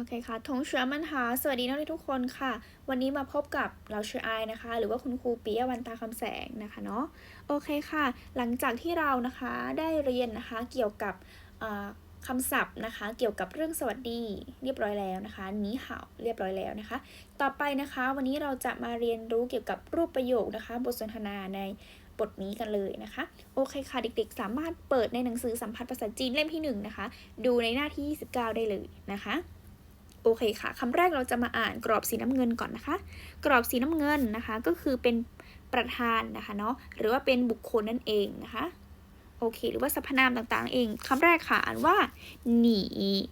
โอเคค่ะทงเชือมันหาสวัสดีนักเรียนทุกคนค่ะ วันนี้มาพบกับเราชื่อไอนะคะ หรือว่าคุณครูปิยวันตาคำแสงนะคะเนาะ โอเคค่ะ หลังจากที่เรานะคะได้เรียนนะคะเกี่ยวกับเอ่อคำศัพท์นะคะ เกี่ยวกับเรื่องสวัสดีเรียบร้อยแล้วนะคะนี้ห่าเรียบร้อยแล้วนะคะ ต่อไปนะคะ วันนี้เราจะมาเรียนรู้เกี่ยวกับรูปประโยคนะคะ บทสนทนาในบทนี้กันเลยนะคะ โอเคค่ะ เด็กๆ สามารถเปิดในหนังสือสัมผัสภาษาจีนเล่มที่หนึ่งนะคะ ดูในหน้าที่ 29 ได้เลยนะคะ โอเคค่ะคำแรกเราจะมาอ่านกรอบสีน้ำเงินก่อนนะคะ กรอบสีน้ำเงินนะคะก็คือเป็นประธานนะคะเนาะหรือว่าเป็นบุคคลนั่นเองนะคะโอเค หรือว่าสรรพนามต่างๆ เองคำแรกค่ะอ่านว่า หนี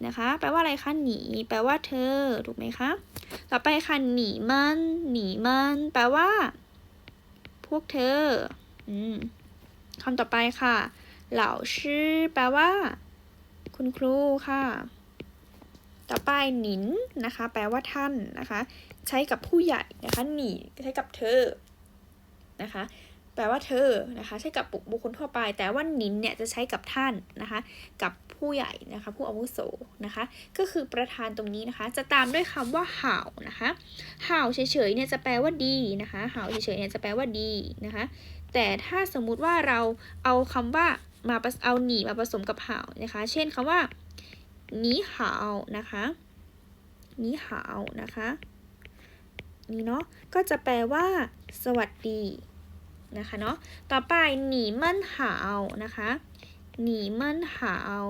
นะคะ แปลว่าอะไรคะหนี แปลว่าเธอถูกไหมคะต่อไปค่ะหนีมันหนีมันแปลว่า พวกเธออืมคำต่อไปค่ะ เหล่าชื่อ แปลว่า คุณครูค่ะ ต่อไปหนินนะคะ แปลว่าท่านนะคะ ใช้กับผู้ใหญ่นะคะหนีใช้กับเธอนะคะ แปลว่าเธอนะคะ ใช้กับบุคคลทั่วไป แต่ว่าหนินเนี่ยจะใช้กับท่านนะคะ กับผู้ใหญ่นะคะ ผู้อาวุโสนะคะ ก็คือประธานตรงนี้นะคะ จะตามด้วยคำว่าห่าวนะคะห่าวเฉยๆเนี่ยจะแปลว่าดีนะคะห่าวเฉยๆเนี่ยจะแปลว่าดีนะคะ แต่ถ้าสมมุติว่าเราเอาคำว่ามาเอาหนีมาผสมกับห่าวนะคะ เช่นคำว่า นี้หาวนะคะนี้หาวนะคะนี่เนาะก็จะแปลว่า สวัสดีนะคะเนาะต่อไปหนีมั่นหาวนะคะหนีมั่นหาว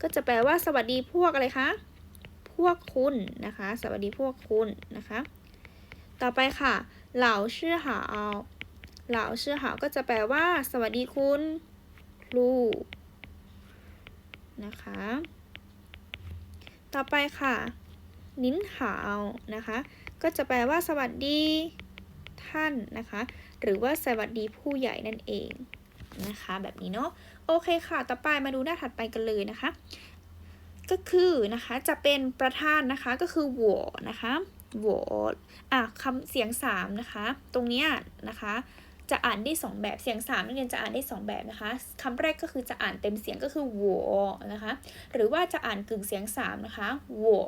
ก็จะแปลว่า สวัสดีพวกอะไรคะพวกคุณนะคะ สวัสดีพวกคุณนะคะต่อไปค่ะ เหล่าชื่อหาวเหล่าชื่อหาวก็จะแปลว่า สวัสดีคุณครูนะคะ ต่อไปค่ะ นิ้นหาวนะคะ ก็จะแปลว่าสวัสดีท่านนะคะ หรือว่าสวัสดีผู้ใหญ่นั่นเองนะคะ แบบนี้เนาะ โอเคค่ะ ต่อไปมาดูหน้าถัดไปกันเลยนะคะ ก็คือนะคะจะเป็นประธานนะคะก็คือหัวนะคะหัวอะคำเสียงสามนะคะ ตรงเนี้ยนะคะ จะอ่านได้ 2 แบบเสียง3นักเรียนจะอ่านได้ 2 แบบนะคะคำแรกก็คือจะอ่านเต็มเสียงก็คือวัวนะคะหรือว่าจะอ่านกึ่งเสียง3นะคะวัว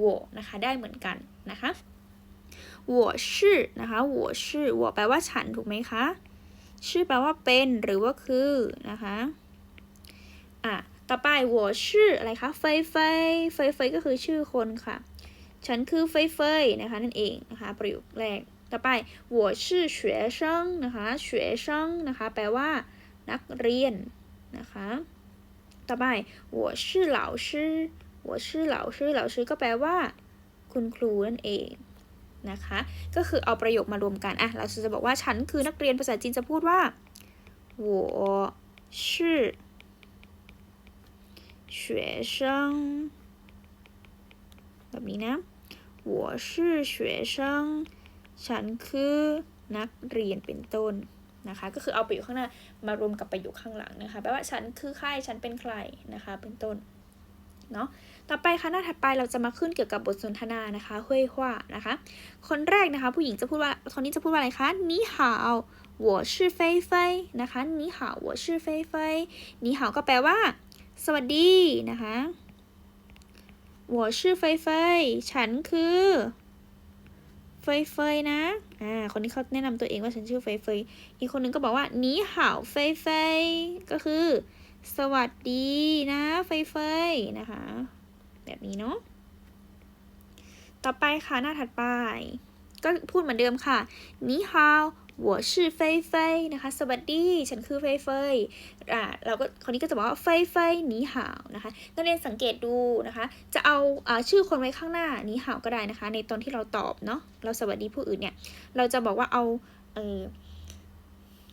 วัวนะคะได้เหมือนกันนะคะวัวชื่อนะคะวัวชื่อวัวแปลว่าฉันถูกไหมคะชื่อแปลว่าเป็นหรือว่าคือนะคะอะต่อไปวัวชื่ออะไรคะเฟยเฟยเฟยเฟยก็คือชื่อคนค่ะ ฉันคือเฟยเฟยนะคะนั่นเองนะคะประโยคแรก ต่อไป我是学生นะคะ学生นะคะ แปลว่า นักเรียนนะคะ ต่อไป我是老师我是老师老师ก็แปลว่า คุณครูนั่นเองนะคะ ก็คือเอาประโยคมารวมกัน อ่ะ เราจะบอกว่าฉันคือนักเรียนภาษาจีนจะพูดว่า我是学生แบบนี้นะ我是学生 ฉันคือนักเรียนเป็นต้นนะคะ ก็คือเอาประโยคข้างหน้ามารวมกับประโยคข้างหลังนะคะแปลว่าฉันคือใครฉันเป็นใครนะคะ เป็นต้นเนาะต่อไปค่ะหน้าถัดไปเราจะมาขึ้นเกี่ยวกับบทสนทนานะคะเฮ้ยว่านะคะ คนแรกนะคะผู้หญิงจะพูดว่าคนนี้จะพูดว่าอะไรคะนี่หาวหัวชื่อเฟยเฟยนะคะนี่หาวหัวชื่อเฟยเฟยนี่หาก็แปลว่า สวัสดีนะคะหัวชื่อเฟยเฟยฉันคือ เฟยเฟยนะ อ่า คนนี้เขาแนะนำตัวเองว่าฉันชื่อเฟยเฟยอีกคนนึงก็บอกว่านีห่าวเฟยเฟยก็คือ สวัสดีนะเฟยเฟยนะคะ แบบนี้เนาะ ต่อไปค่ะหน้าถัดไป ก็พูดเหมือนเดิมค่ะนีฮาว หัวชื่อเฟยเฟยนะคะ สวัสดี ฉันคือเฟยเฟยอ่าเราก็คนนี้ก็จะบอกว่าเฟยเฟยหนีห่าวนะคะนักเรียนสังเกตดูนะคะ จะเอาอาชื่อคนไว้ข้างหน้าหนีห่าวก็ได้นะคะ ในตอนที่เราตอบเนาะ เราสวัสดีผู้อื่นเนี่ย เราจะบอกว่าเอาเออ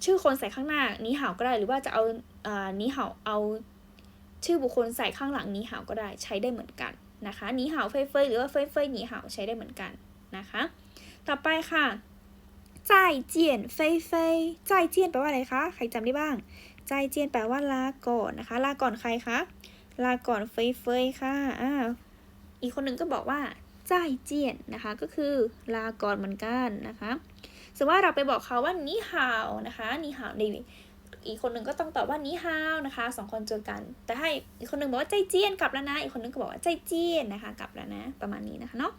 ชื่อคนใส่ข้างหน้านี้ห่าวก็ได้ หรือว่าจะเอาอ่านี้ห่าวเอาชื่อบุคคลใส่ข้างหลังนี้ห่าวก็ได้ใช้ได้เหมือนกันนะคะหนี้ห่าวเฟยเฟยหรือว่าเฟยเฟยหนี้ห่าวใช้ได้เหมือนกันนะคะ ต่อไปค่ะ ใจเจียนเฟยเฟยใจเจียนแปลว่าอะไรคะ ใครจำได้บ้าง ใจเจียนแปลว่าลาก่อนนะคะ ลาก่อนใครคะ ลาก่อนเฟยเฟยค่ะอ่าอีกคนหนึ่งก็บอกว่าใจเจียนนะคะ ก็คือลาก่อนเหมือนกันนะคะสมมติว่าเราไปบอกเขาว่านี่ฮาวนะคะนี่ฮาวในอีกคนหนึ่งก็ต้องตอบว่านี่ฮาวนะคะสองคนเจอกัน แต่ให้อีกคนหนึ่งบอกว่าใจเจียนกลับแล้วนะ อีกคนหนึงก็บอกว่าใจเจียนนะคะ กลับแล้วนะ ประมาณนี้นะคะเนาะ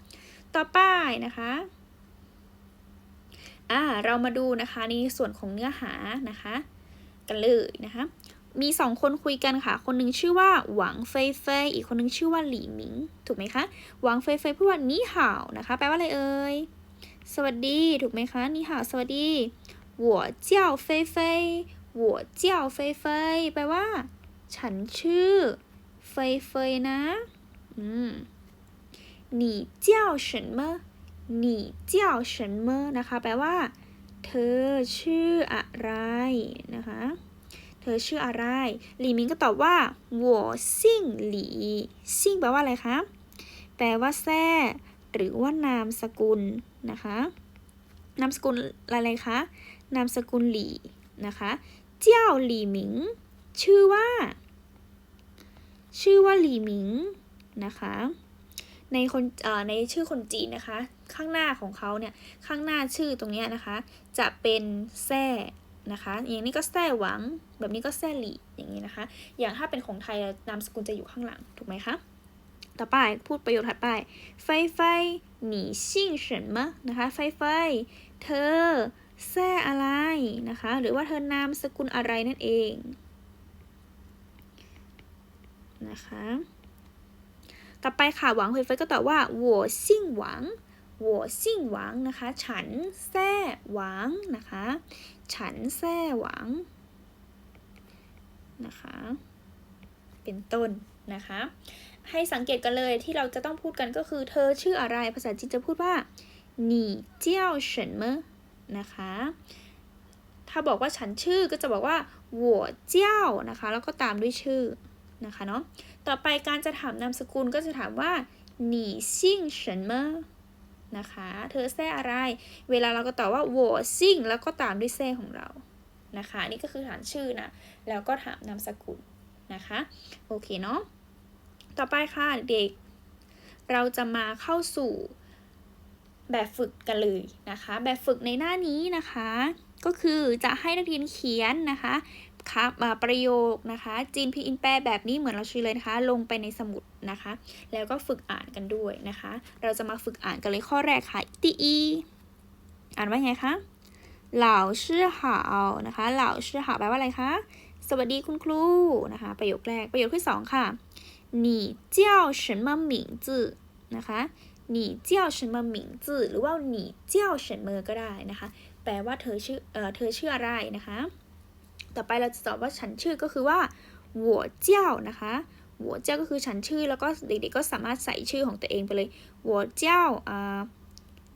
ต่อไปนะคะ อ่าเรามาดูนะคะในส่วนของเนื้อหานะคะ กันเลยนะคะ มีสองคนคุยกันค่ะ คนหนึ่งชื่อว่าหวังเฟยเฟยอีกคนหนึ่งชื่อว่าหลี่หมิง ถูกไหมคะ หวังเฟยเฟยพูดว่านี่ห่าวนะคะ แปลว่าอะไรเอ่ย สวัสดี ถูกไหมคะ นี่ห่าว สวัสดี我叫菲菲我叫菲菲แปลว่า ฉันชื่อเฟยเฟยนะ อืม你叫什么 หนี่เจ้าเฉินเมอนะคะ แปลว่า เธอชื่ออะไรนะคะ เธอชื่ออะไร หลี่มิงก็ตอบว่าหัวซิ่งหลี่ซิ่งแปลว่าอะไรคะ แปลว่าแซ่หรือว่านามสกุลนะคะ นามสกุลอะไรคะ นามสกุลหลี่นะคะ เจ้าหลี่หมิง ชื่อว่า ชื่อว่าหลี่หมิงนะคะ ในคนในชื่อคนจีนนะคะ ข้างหน้าของเขาเนี่ยข้างหน้าชื่อตรงนี้นะคะ จะเป็นแซ่นะคะ อย่างนี้ก็แซ่หวัง แบบนี้ก็แซ่หลี่อย่างนี้นะคะ อย่างถ้าเป็นของไทยนามสกุลจะอยู่ข้างหลังถูกไหมคะต่อไปพูดประโยคถัดไป ไฟไฟหนีชิ่งเฉินมะนะคะ ไฟไฟ เธอแซ่อะไรนะคะ หรือว่าเธอนามสกุลอะไรนั่นเองนะคะ ต่อไปค่ะหวังเฟยเฟยก็ตอบว่า我姓หวัง หัวซิ่งหวังนะคะ ฉันแซ่หวังนะคะ ฉันแซ่หวังนะคะ เป็นต้นนะคะ ให้สังเกตกันเลยที่เราจะต้องพูดกันก็คือ เธอชื่ออะไรภาษาจีนจะพูดว่าหนี่เจ้าเฉินเมอนะคะ ถ้าบอกว่าฉันชื่อก็จะบอกว่าหัวเจ้านะคะ แล้วก็ตามด้วยชื่อนะคะเนาะต่อไปการจะถามนามสกุลก็จะถามว่าหนี่ซิ่งเฉินเมอะคะ เธอแซ่อะไร เวลาเราก็ตอบว่า我姓แล้วก็ตามด้วยแซ่ของเรานะคะ นี่ก็คือถามชื่อนะ แล้วก็ถามนามสกุลนะคะ โอเคเนาะ ต่อไปค่ะเด็ก เราจะมาเข้าสู่แบบฝึกกันเลยนะคะ แบบฝึกในหน้านี้นะคะ ก็คือจะให้นักเรียนเขียนนะคะ ครับประโยคนะคะ จีนพีอินแปลแบบนี้เหมือนเราชื่อเลยนะคะ ลงไปในสมุดนะคะ แล้วก็ฝึกอ่านกันด้วยนะคะ เราจะมาฝึกอ่านกันเลยข้อแรกค่ะตีอีอ่านว่าไงคะเหล่าชื่อหาวนะคะเหล่าชื่อหาวแปลว่าอะไรคะ สวัสดีคุณครูนะคะ ประโยคแรก ประโยคที่สองค่ะ你叫什么名字นะคะ你叫什么名字หรือว่า你叫什么ก็ได้นะคะ แปลว่าเธอชื่อ เอ่อ เธอชื่ออะไรนะคะ ต่อไปเราจะตอบว่าฉันชื่อก็คือว่าหัวเจ้านะคะหัวเจ้าก็คือฉันชื่อแล้วก็เด็กๆก็สามารถใส่ชื่อของตัวเองไปเลยหัวเจ้าอ่า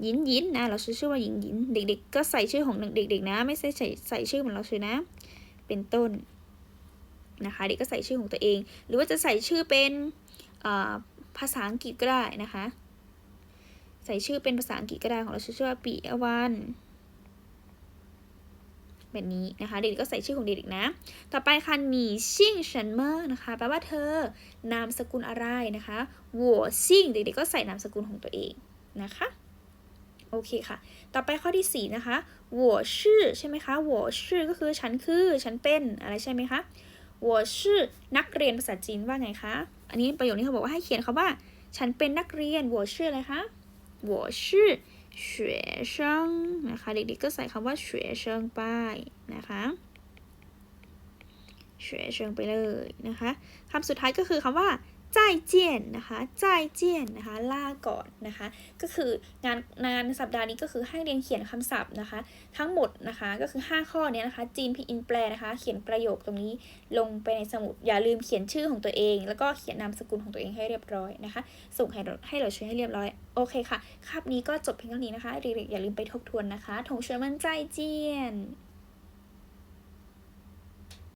ยินยินนะ เราชื่อว่ายินยินเด็ก ๆ ก็ใส่ชื่อของเด็ก ๆ นะ ไม่ใช่ใส่ใส่ชื่อเหมือนเราชื่อนะ เป็นต้นนะคะ เด็กก็ใส่ชื่อของตัวเอง หรือว่าจะใส่ชื่อเป็นภาษาอังกฤษก็ได้นะคะ ใส่ชื่อเป็นภาษาอังกฤษก็ได้ของเราชื่อว่าปีอวัน แบบนี้นะคะ เด็กๆก็ใส่ชื่อของเด็กนะ ต่อไปค่ะหนีชิงเฉินเมอร์นะคะ แปลว่าเธอนามสกุลอะไรนะคะหัวชิงเด็กๆก็ใส่นามสกุลของตัวเองนะคะ โอเคค่ะ ต่อไปข้อที่ 4 นะคะหัวชื่อใช่ไหมคะหัวชื่อก็คือฉันคือฉันเป็นอะไรใช่ไหมคะหัวชื่อนักเรียนภาษาจีนว่าไงคะ อันนี้ประโยคนี้เขาบอกว่าให้เขียนเขาว่า ฉันเป็นนักเรียนหัวชื่ออะไรคะหัวชื่อ เฉวยเชิงนะคะ เด็กๆก็ใส่คำว่าเฉวยเชิงไปนะคะเฉวยเชิงไปเลยนะคะคำสุดท้ายก็คือคำว่า จ่ายเจียนนะคะจ่ายเจียนนะคะลาก่อนนะคะ ก็คืองานงานสัปดาห์นี้ก็คือให้เรียนเขียนคำศัพท์นะคะ ทั้งหมดนะคะก็คือ 5 ข้อนี้นะคะ จีนพีอินแปลนะคะ เขียนประโยคตรงนี้ลงไปในสมุดอย่าลืมเขียนชื่อของตัวเอง แล้วก็เขียนนามสกุลของตัวเองให้เรียบร้อยนะคะ ส่งให้เราให้เราช่วยให้เรียบร้อยโอเคค่ะคาบนี้ก็จบเพียงเท่านี้นะคะเด็กๆอย่าลืมไปทบทวนนะคะถงเฉินมันใจเจียน